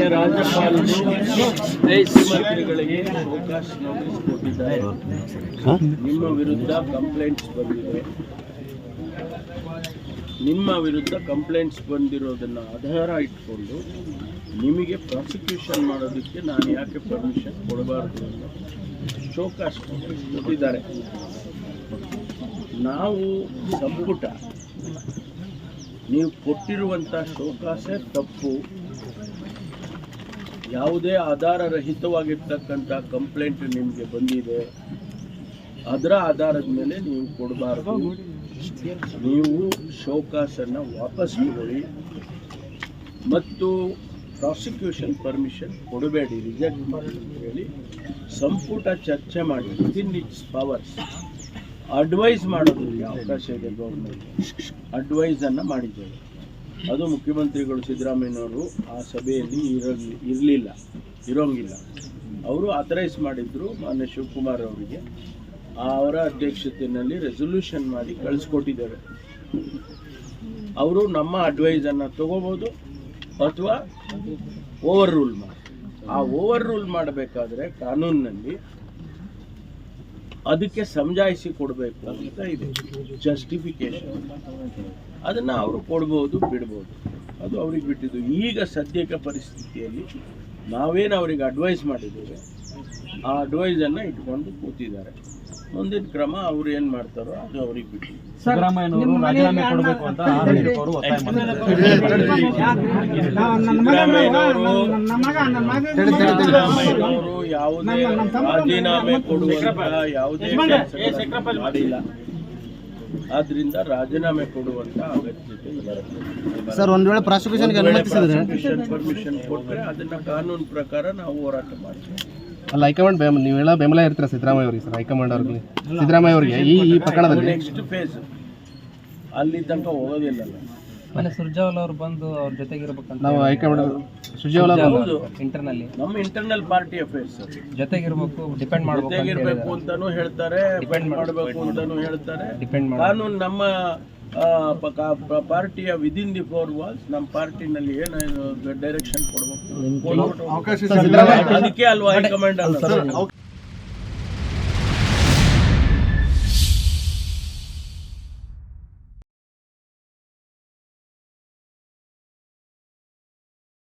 ಮಾನ್ಯ ರಾಜ್ಯಪಾಲರು ಮುಖ್ಯಮಂತ್ರಿಗಳಿಗೆ ಅವಕಾಶ ನೋಟಿಸ್ ಕೊಟ್ಟಿದ್ದಾರೆ ನಿಮ್ಮ ವಿರುದ್ಧ ಕಂಪ್ಲೇಂಟ್ಸ್ ಬಂದಿದೆ ನಿಮ್ಮ ವಿರುದ್ಧ ಕಂಪ್ಲೇಂಟ್ಸ್ ಬಂದಿರೋದನ್ನ ಆಧಾರ ಇಟ್ಕೊಂಡು ನಿಮಗೆ ಪ್ರಾಸಿಕ್ಯೂಷನ್ ಮಾಡೋದಕ್ಕೆ ನಾನು ಯಾಕೆ ಪರ್ಮಿಷನ್ ಕೊಡಬಾರ್ದು ಅಂತ ಶೋಕಾಸ್ ನೋಟಿಸ್ ಕೊಟ್ಟಿದ್ದಾರೆ. ನಾವು ಸಂಪುಟ ನೀವು ಕೊಟ್ಟಿರುವಂಥ ಶೋಕಾಸೆ ತಪ್ಪು. ಯಾವುದೇ ಆಧಾರ ರಹಿತವಾಗಿರ್ತಕ್ಕಂಥ ಕಂಪ್ಲೇಂಟ್ ನಿಮಗೆ ಬಂದಿದೆ, ಅದರ ಆಧಾರದ ಮೇಲೆ ನೀವು ಕೊಡಬಾರ್ದು. ನೀವು ಶೋಕಾಸನ್ನು ವಾಪಸ್ ತಗೊಳ್ಳಿ ಮತ್ತು ಪ್ರಾಸಿಕ್ಯೂಷನ್ ಪರ್ಮಿಷನ್ ಕೊಡಬೇಡಿ, ರಿಜೆಕ್ಟ್ ಮಾಡಿ ಹೇಳಿ ಸಂಪುಟ ಚರ್ಚೆ ಮಾಡಿ ವಿತಿನ್ ಇಟ್ಸ್ ಪವರ್ಸ್ ಅಡ್ವೈಸ್ ಮಾಡೋದಕ್ಕೆ ಅವಕಾಶ ಇದೆ ಗೌರ್ಮೆಂಟ್. ಅಡ್ವೈಸನ್ನು ಮಾಡಿದ್ದೇವೆ. ಅದು ಮುಖ್ಯಮಂತ್ರಿಗಳು ಸಿದ್ದರಾಮಯ್ಯನವರು ಆ ಸಭೆಯಲ್ಲಿ ಇರಲಿ, ಇರಲಿಲ್ಲ, ಇರೋಂಗಿಲ್ಲ. ಅವರು ಅಥರೈಸ್ ಮಾಡಿದ್ರು ಮಾನ್ಯ ಶಿವಕುಮಾರ್ ಅವರಿಗೆ. ಅವರ ಅಧ್ಯಕ್ಷತೆಯಲ್ಲಿ ರೆಸೊಲ್ಯೂಷನ್ ಮಾಡಿ ಕಳಿಸ್ಕೊಟ್ಟಿದ್ದಾರೆ. ಅವರು ನಮ್ಮ ಅಡ್ವೈಸನ್ನು ತಗೋಬೋದು ಅಥವಾ ಓವರ್ ರೂಲ್ ಮಾಡಿ. ಆ ಓವರ್ ರೂಲ್ ಮಾಡಬೇಕಾದ್ರೆ ಕಾನೂನಿನಲ್ಲಿ ಅದಕ್ಕೆ ಸಮಜಾಯಿಸಿ ಕೊಡಬೇಕು ಅಂತ ಇದೆ. ಜಸ್ಟಿಫಿಕೇಶನ್ ಅದನ್ನು ಅವರು ಕೊಡ್ಬೋದು, ಬಿಡ್ಬೋದು. ಅದು ಅವ್ರಿಗೆ ಬಿಟ್ಟಿದ್ದು. ಈಗ ಸದ್ಯಕ್ಕೆ ಪರಿಸ್ಥಿತಿಯಲ್ಲಿ ನಾವೇನು ಅವರಿಗೆ ಅಡ್ವೈಸ್ ಮಾಡಿದ್ದೇವೆ, ಆ ಅಡ್ವೈಸನ್ನು ಇಟ್ಕೊಂಡು ಕೂತಿದ್ದಾರೆ. ಮುಂದಿನ ಕ್ರಮ ಅವ್ರು ಏನು ಮಾಡ್ತಾರೋ ಅದು ಅವ್ರಿಗೆ ಬಿಟ್ಟು ಸಿದ್ದರಾಮಯ್ಯನವರು ರಾಜೀನಾಮೆ ಕೊಡಬೇಕು ಅಂತ ಅವರು ಒತ್ತಾಯ ಮಾಡಿದ್ದಾರೆ ಸಿದ್ದರಾಮಯ್ಯನವರು ಯಾವುದೇ ರಾಜೀನಾಮೆ ಕೊಡುವಂತ ಯಾವುದೇ ಮಾಡಿಲ್ಲ. ಆದ್ರಿಂದ ರಾಜೀನಾಮೆ ಕೊಡುವಂತ ಅಗತ್ಯತೆ ಸರ್ ಒಂದ್ ವೇಳೆ ಪ್ರಾಸಿಕ್ಯೂಷನ್ ಪರ್ಮಿಷನ್ ಕೊಟ್ಟರೆ ಅದನ್ನ ಕಾನೂನು ಪ್ರಕಾರ ನಾವು ಹೋರಾಟ ಮಾಡ್ತೀವಿ. ಅಲ್ಲ ಹೈಕಮಾಂಡ್ ನೀವು ಹೇಳ ಬೆಂಬಲ ಇರ್ತೀರಾ ಸಿದ್ದರಾಮಯ್ಯ ಅವರಿಗೆ ಸರ್ ಹೈಕಮಾಂಡ್ ಅವ್ರಿಗೆ? ಸಿದ್ದರಾಮಯ್ಯ ಅವರಿಗೆ ಈ ಈ ಪ್ರಕರಣದಲ್ಲಿ ನೆಕ್ಸ್ಟ್ ಫೇಸ್ ಅಲ್ಲಿ ತನಕ ಹೋಗೋದಿಲ್ಲ. ಮನೆ ಸುರ್ಜಾವಲ್ ಅವರು ಬಂದು ಅವ್ರ ಜೊತೆಗಿರ್ಬೇಕಂತ ನಾವು ಹೈಕಮಾಂಡ್ ಸುಜೀವಲ ಅವರು ಇಂಟರ್ನಲ್ಲಿ. ನಮ್ಮ ಇಂಟರ್ನಲ್ ಪಾರ್ಟಿ ಅಫೇರ್ಸ್ ಜೊತೆಗಿರ್ಬೇಕು ಡಿಪೆಂಡ್ ಮಾಡ್ಬೇಕು ಜೊತೆಗಿರ್ಬೇಕು ಅಂತಾನು ಹೇಳ್ತಾರೆ ಡಿಪೆಂಡ್ ಮಾಡಬೇಕು ಅಂತಾನೂ ಹೇಳ್ತಾರೆ. ಡಿಪೆಂಡ್ ಕಾನೂನು ನಮ್ಮ ಪಾರ್ಟಿಯ ವಿದಿನ್ ದಿ ಫೋರ್ ವಾಲ್ಸ್ ನಮ್ಮ ಪಾರ್ಟಿನಲ್ಲಿ ಏನು ಡೈರೆಕ್ಷನ್ ಕೊಡಬೇಕು. ಅದಕ್ಕೆ ಅಲ್ವಾ ಹೈಕಮಾಂಡ್ ಅನ್ನೋದು.